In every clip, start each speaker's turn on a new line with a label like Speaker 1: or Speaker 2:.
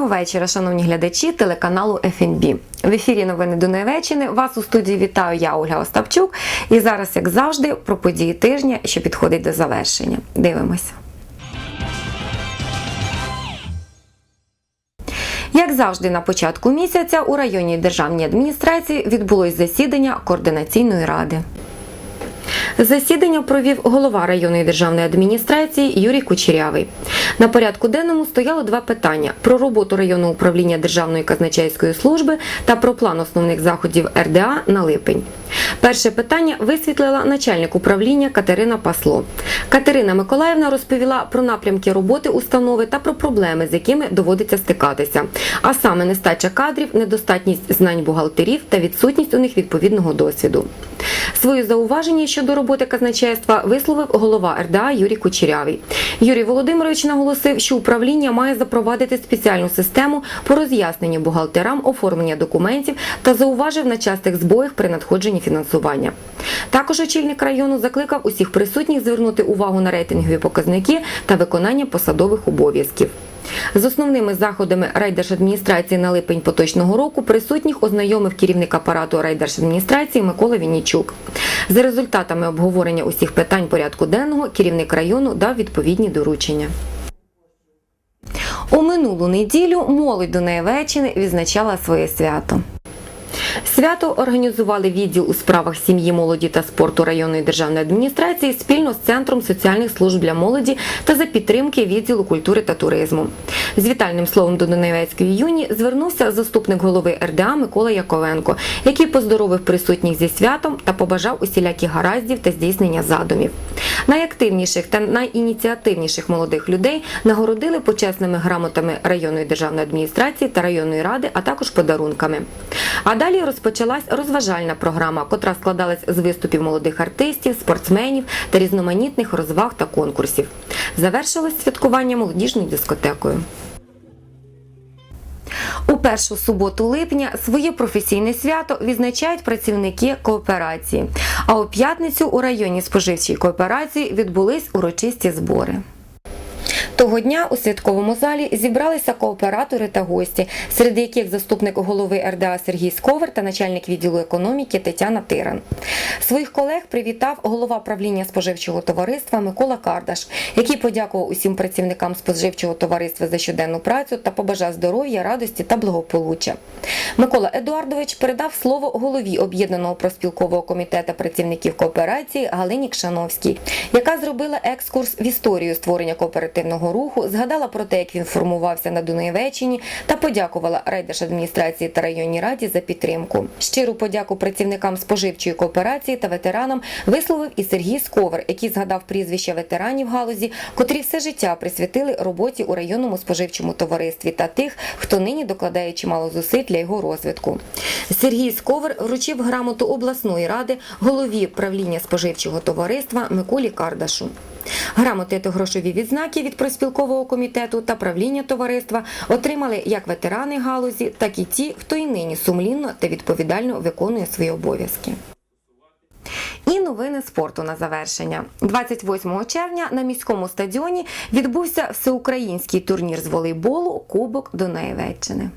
Speaker 1: Доброго вечора, шановні глядачі телеканалу ФНБ. В ефірі новини Донеччини. Вас у студії вітаю я, Ольга Остапчук. І зараз, як завжди, про події тижня, що підходить до завершення. Дивимося. Як завжди, на початку місяця у районній державній адміністрації відбулось засідання координаційної ради. Засідання провів голова районної державної адміністрації Юрій Кучерявий. На порядку денному стояло два питання: про роботу районного управління Державної казначейської служби та про план основних заходів РДА на липень. Перше питання висвітлила начальник управління Катерина Пасло. Катерина Миколаївна розповіла про напрямки роботи установи та про проблеми, з якими доводиться стикатися, а саме нестача кадрів, недостатність знань бухгалтерів та відсутність у них відповідного досвіду. Свої зауваження щодо роботи казначейства висловив голова РДА Юрій Кучерявий. Юрій Володимирович наголосив, що управління має запровадити спеціальну систему по роз'ясненню бухгалтерам оформлення документів та зауважив на частих збоях при надходженні фінансування. Також очільник району закликав усіх присутніх звернути увагу на рейтингові показники та виконання посадових обов'язків. З основними заходами райдержадміністрації на липень поточного року присутніх ознайомив керівник апарату райдержадміністрації Микола Віннічук. За результатами обговорення усіх питань порядку денного керівник району дав відповідні доручення. У минулу неділю молодь Донеччини відзначала своє свято. Свято організували відділ у справах сім'ї, молоді та спорту районної державної адміністрації спільно з Центром соціальних служб для молоді та за підтримки відділу культури та туризму. З вітальним словом до Донецької юні звернувся заступник голови РДА Микола Яковенко, який поздоровив присутніх зі святом та побажав усіляких гараздів та здійснення задумів. Найактивніших та найініціативніших молодих людей нагородили почесними грамотами районної державної адміністрації та районної ради, а також подарунками. А далі розпочалась розважальна програма, котра складалась з виступів молодих артистів, спортсменів та різноманітних розваг та конкурсів. Завершилось святкування молодіжною дискотекою. Першу суботу липня своє професійне свято відзначають працівники кооперації. А у п'ятницю у районі споживчої кооперації відбулись урочисті збори. Того дня у святковому залі зібралися кооператори та гості, серед яких заступник голови РДА Сергій Сковер та начальник відділу економіки Тетяна Тиран. Своїх колег привітав голова правління споживчого товариства Микола Кардаш, який подякував усім працівникам споживчого товариства за щоденну працю та побажав здоров'я, радості та благополуччя. Микола Едуардович передав слово голові об'єднаного проспілкового комітету працівників кооперації Галині Кшановській, яка зробила екскурс в історію створення кооперативного руху, згадала про те, як він формувався на Дунаєвеччині та подякувала райдержадміністрації та районній раді за підтримку. Щиру подяку працівникам споживчої кооперації та ветеранам висловив і Сергій Сковер, який згадав прізвища ветеранів галузі, котрі все життя присвятили роботі у районному споживчому товаристві та тих, хто нині докладає чимало зусиль для його розвитку. Сергій Сковер вручив грамоту обласної ради голові правління споживчого товариства Миколі Кардашу. Грамоти та грошові відзнаки від проспілкового комітету та правління товариства отримали як ветерани галузі, так і ті, хто і нині сумлінно та відповідально виконує свої обов'язки. І новини спорту на завершення. 28 червня на міському стадіоні відбувся всеукраїнський турнір з волейболу Кубок Донецьчини.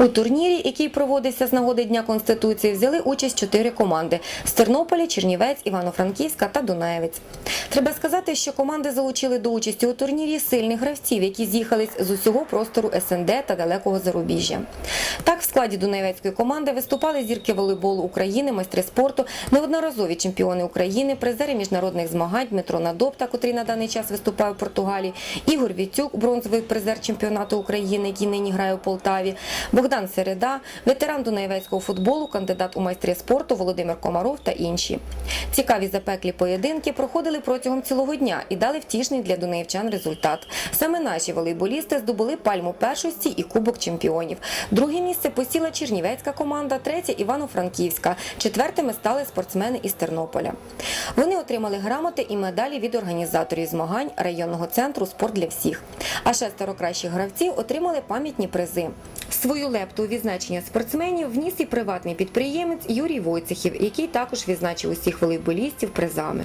Speaker 1: У турнірі, який проводився з нагоди Дня Конституції, взяли участь чотири команди з Тернополя, Чернівець, Івано-Франківська та Дунаєвець. Треба сказати, що команди залучили до участі у турнірі сильних гравців, які з'їхались з усього простору СНД та далекого зарубіжжя. Так, в складі Дунаєвецької команди виступали зірки волейболу України, майстри спорту, неодноразові чемпіони України, призери міжнародних змагань Дмитро Надопта, котрий на даний час виступає в Португалії, Ігор Вітюк, бронзовий призер чемпіонату України, який нині грає у Полтаві. Богдан Середа, ветеран дунаєвецького футболу, кандидат у майстри спорту Володимир Комаров та інші. Цікаві запеклі поєдинки проходили протягом цілого дня і дали втішний для дунаївчан результат. Саме наші волейболісти здобули пальму першості і кубок чемпіонів. Друге місце посіла Чернівецька команда, третє Івано-Франківська. Четвертими стали спортсмени із Тернополя. Вони отримали грамоти і медалі від організаторів змагань районного центру Спорт для всіх. А шестеро кращих гравців отримали пам'ятні призи. Свою лепту у відзначення спортсменів вніс і приватний підприємець Юрій Войцехів, який також відзначив усіх волейболістів призами.